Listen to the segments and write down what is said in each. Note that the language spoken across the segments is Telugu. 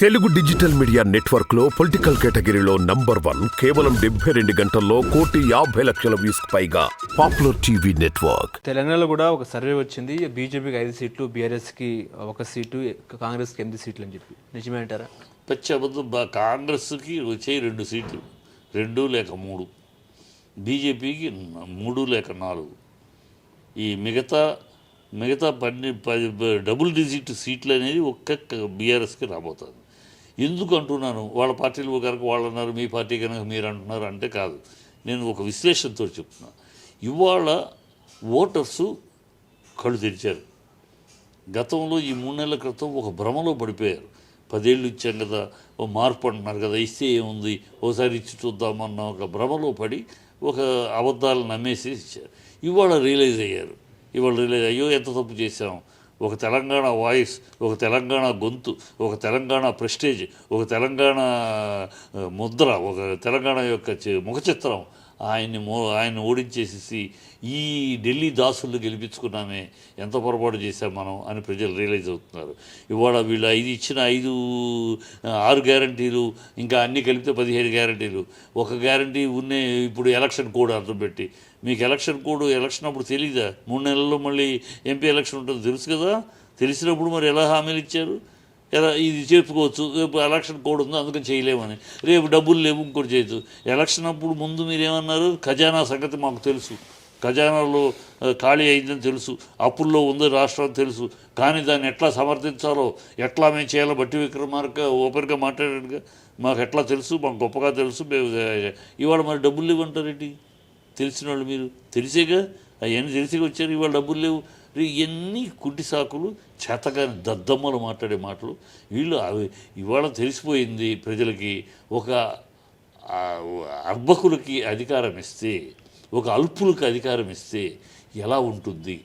తెలుగు డిజిటల్ మీడియా నెట్వర్క్లో పొలిటికల్ కేటగిరీలో నంబర్ వన్ కేవలం డెబ్బై రెండు గంటల్లో కోటి యాభై లక్షల వ్యూస్ పైగా పాపులర్ టీవీ నెట్వర్క్. తెలంగాణలో కూడా ఒక సర్వే వచ్చింది బీజేపీకి ఐదు సీట్లు బీఆర్ఎస్కి ఒక సీటు కాంగ్రెస్కి ఎనిమిది సీట్లు అని చెప్పి. నిజమే అంటారా? పచ్చి అబద్ధం. బా- కాంగ్రెస్కి వచ్చే రెండు సీట్లు రెండు లేక మూడు. బీజేపీకి మూడు లేక నాలుగు. ఈ మిగతా మిగతా పన్నె పది డబుల్ డిజిట్ సీట్లు అనేది ఒక్క బీఆర్ఎస్కి రాబోతుంది. ఎందుకు అంటున్నాను వాళ్ళ పార్టీలు కనుక వాళ్ళు అన్నారు మీ పార్టీ కనుక మీరు అంటున్నారు అంటే కాదు. నేను ఒక విశ్లేషణతో చెప్తున్నా. ఇవాళ ఓటర్సు కళ్ళు తెరిచారు. గతంలో ఈ మూడు నెలల క్రితం ఒక భ్రమలో పడిపోయారు. పదేళ్ళు ఇచ్చాం కదా ఓ మార్పు అంటున్నారు కదా ఇస్తే ఏముంది? ఓసారి ఇచ్చి చూద్దామన్న ఒక భ్రమలో పడి ఒక అబద్ధాలు నమ్మేసి ఇచ్చారు. ఇవాళ రియలైజ్ అయ్యారు. ఇవాళ రియలైజ్ అయ్యో ఎంత తప్పు చేశాం? ఒక తెలంగాణ వాయిస్ ఒక తెలంగాణ గొంతు ఒక తెలంగాణ ప్రెస్టేజ్ ఒక తెలంగాణ ముద్ర ఒక తెలంగాణ యొక్క చి- ముఖ చిత్రం ఆయన్ని మో ఆయన ఓడించేసేసి ఈ ఢిల్లీ దాసులు గెలిపించుకున్నామే ఎంత పొరపాటు చేశాం మనం అని ప్రజలు రియలైజ్ అవుతున్నారు. ఇవాళ వీళ్ళు ఐదు ఇచ్చిన ఐదు ఆరు గ్యారంటీలు ఇంకా అన్ని కలిపితే పదిహేను గ్యారంటీలు. ఒక గ్యారంటీ ఉన్నే ఇప్పుడు ఎలక్షన్ కోడ్ అర్థం పెట్టి. మీకు ఎలక్షన్ కోడ్ ఎలక్షన్ అప్పుడు తెలియదా మూడు నెలల్లో మళ్ళీ ఎంపీ ఎలక్షన్ ఉంటుంది. తెలుసు కదా? తెలిసినప్పుడు మరి ఎలా హామీలు ఇచ్చారు? ఎలా ఇది చెప్పుకోవచ్చు రేపు ఎలక్షన్ కోడ్ ఉంది అందుకని చేయలేమని. రేపు డబ్బులు లేవు ఇంకోటి చేయొచ్చు ఎలక్షన్ అప్పుడు ముందు మీరు ఏమన్నారు ఖజానా సంగతి మాకు తెలుసు. ఖజానాలో ఖాళీ అయిందని తెలుసు. అప్పుల్లో ఉంది రాష్ట్రం తెలుసు. కానీ దాన్ని ఎట్లా సమర్థించాలో ఎట్లా మేము చేయాలో బట్టి విక్రమార్క ఓపెన్గా మాట్లాడాడుగా. మాకు ఎట్లా తెలుసు? మాకు గొప్పగా తెలుసు. మేము ఇవాళ మరి డబ్బులు లేవంటారేంటి? తెలిసిన వాళ్ళు మీరు. తెలిసేగా? అవన్నీ తెలిసి వచ్చారు. ఇవాళ డబ్బులు లేవు. ఇవన్నీ కుంటి సాకులు చేతగాని దద్దమ్మలు మాట్లాడే మాటలు. వీళ్ళు అవి ఇవాళ తెలిసిపోయింది ప్రజలకి. ఒక అర్భకులకి అధికారం ఇస్తే ఒక అల్పులకు అధికారం ఇస్తే ఎలా ఉంటుంది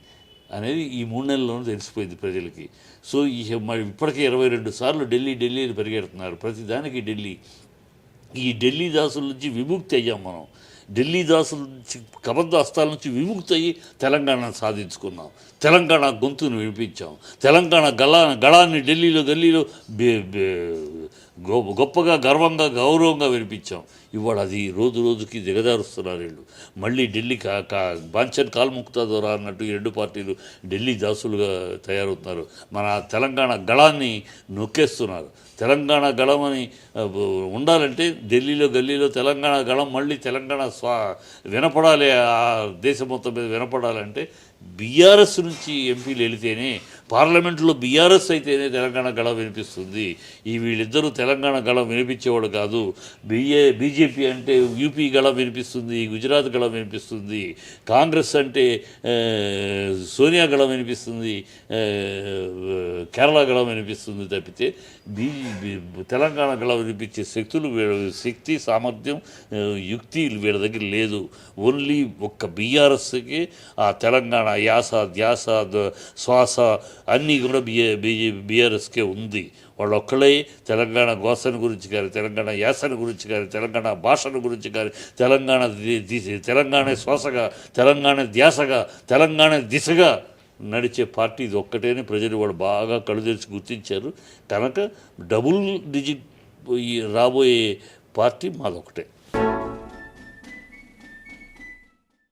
అనేది ఈ మూడు నెలల్లోనూ తెలిసిపోయింది ప్రజలకి. సో ఈ మరి ఇప్పటికే ఇరవై రెండు సార్లు ఢిల్లీ ఢిల్లీ అని పరిగెడుతున్నారు ప్రతిదానికి ఢిల్లీ ఈ ఢిల్లీ దాసుల నుంచి విముక్తి అయ్యాం మనం. ఢిల్లీ దాసుల నుంచి కబంధ హస్తాల నుంచి విముక్తి అయ్యి తెలంగాణను సాధించుకున్నాం. తెలంగాణ గొంతును వినిపించాం. తెలంగాణ గళా గళాన్ని ఢిల్లీలో గల్లీలో గొప్పగా గర్వంగా గౌరవంగా వినిపించాం. ఇవాళ అది రోజు రోజుకి దిగజారుస్తున్నారు వీళ్ళు. మళ్ళీ ఢిల్లీ కా కా బాంచన్ కాల్ముక్తా ద్వారా అన్నట్టు ఈ రెండు పార్టీలు ఢిల్లీ దాసులుగా తయారవుతున్నారు. మన తెలంగాణ గళాన్ని నొక్కేస్తున్నారు. తెలంగాణ గళం అని ఉండాలంటే ఢిల్లీలో గల్లీలో తెలంగాణ గళం మళ్ళీ తెలంగాణ స్వా వినపడాలి. ఆ దేశం మొత్తం మీద వినపడాలంటే బీఆర్ఎస్ నుంచి ఎంపీలు వెళితేనే పార్లమెంట్లో బీఆర్ఎస్ అయితేనే తెలంగాణ గళం వినిపిస్తుంది ఈ వీళ్ళిద్దరూ తెలంగాణ గళం వినిపించేవాడు కాదు. బిఏ బీజేపీ అంటే యూపీ గళం వినిపిస్తుంది గుజరాత్ గళం వినిపిస్తుంది కాంగ్రెస్ అంటే సోనియా గళం వినిపిస్తుంది కేరళ గళం వినిపిస్తుంది తప్పితే బీ తెలంగాణ గళం వినిపించే శక్తులు వీళ్ళ శక్తి సామర్థ్యం యుక్తి వీళ్ళ దగ్గర లేదు. ఓన్లీ ఒక్క బీఆర్ఎస్కి ఆ తెలంగాణ యాస ధ్యాస శ్వాస అన్నీ కూడా బిఏ బీజే బీఆర్ఎస్కే ఉంది. వాళ్ళు ఒక్కళ్ళే తెలంగాణ గోసన గురించి కానీ తెలంగాణ యాసన గురించి కానీ తెలంగాణ భాషను గురించి కానీ తెలంగాణ ది- తెలంగాణ శ్వాసగా తెలంగాణ ధ్యాసగా తెలంగాణ దిశగా నడిచే పార్టీ ఇది ఒక్కటేనే. ప్రజలు వాళ్ళు బాగా కళ్ళు తెరిచి గుర్తించారు. కనుక డబుల్ డిజిట్ రాబోయే పార్టీ మాదొకటే